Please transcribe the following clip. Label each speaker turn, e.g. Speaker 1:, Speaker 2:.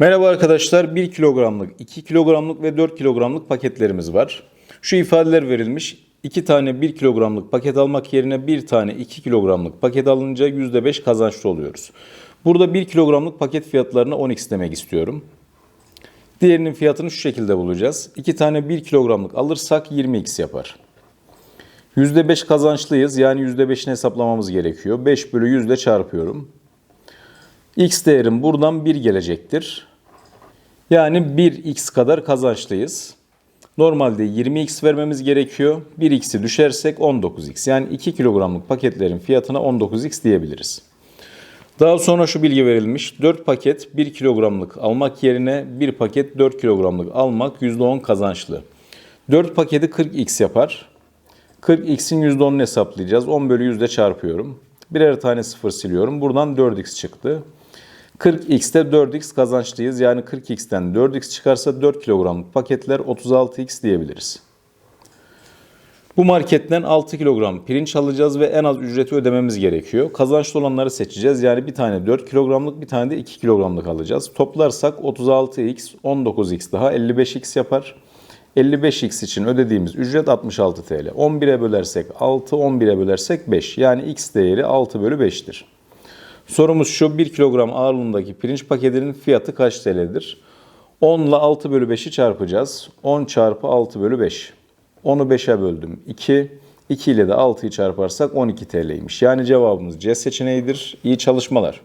Speaker 1: Merhaba arkadaşlar. 1 kilogramlık, 2 kilogramlık ve 4 kilogramlık paketlerimiz var. Şu ifadeler verilmiş. 2 tane 1 kilogramlık paket almak yerine 1 tane 2 kilogramlık paket alınca %5 kazançlı oluyoruz. Burada 1 kilogramlık paket fiyatlarına 10x demek istiyorum. Diğerinin fiyatını şu şekilde bulacağız. 2 tane 1 kilogramlık alırsak 20x yapar. %5 kazançlıyız. Yani %5'ini hesaplamamız gerekiyor. 5 bölü 100 ile çarpıyorum. X değerim buradan 1 gelecektir. Yani 1x kadar kazançlıyız. Normalde 20x vermemiz gerekiyor. 1x'i düşersek 19x. Yani 2 kilogramlık paketlerin fiyatına 19x diyebiliriz. Daha sonra şu bilgi verilmiş. 4 paket 1 kilogramlık almak yerine 1 paket 4 kilogramlık almak %10 kazançlı. 4 paketi 40x yapar. 40x'in %10'unu hesaplayacağız. 10 bölü 100 ile çarpıyorum. Birer tane sıfır siliyorum. Buradan 4x çıktı. 40x'te 4x kazançlıyız. Yani 40x'ten 4x çıkarsa 4 kilogramlık paketler 36x diyebiliriz. Bu marketten 6 kilogram pirinç alacağız ve en az ücreti ödememiz gerekiyor. Kazançlı olanları seçeceğiz. Yani bir tane 4 kilogramlık bir tane de 2 kilogramlık alacağız. Toplarsak 36x, 19x daha 55x yapar. 55x için ödediğimiz ücret 66 TL. 11'e bölersek 6, 11'e bölersek 5. Yani x değeri 6 bölü 5'tir. Sorumuz şu 1 kilogram ağırlığındaki pirinç paketinin fiyatı kaç TL'dir? 10 ile 6 bölü 5'i çarpacağız. 10 çarpı 6 bölü 5. 10'u 5'e böldüm 2. 2 ile de 6'yı çarparsak 12 TL'ymiş. Yani cevabımız C seçeneğidir. İyi çalışmalar.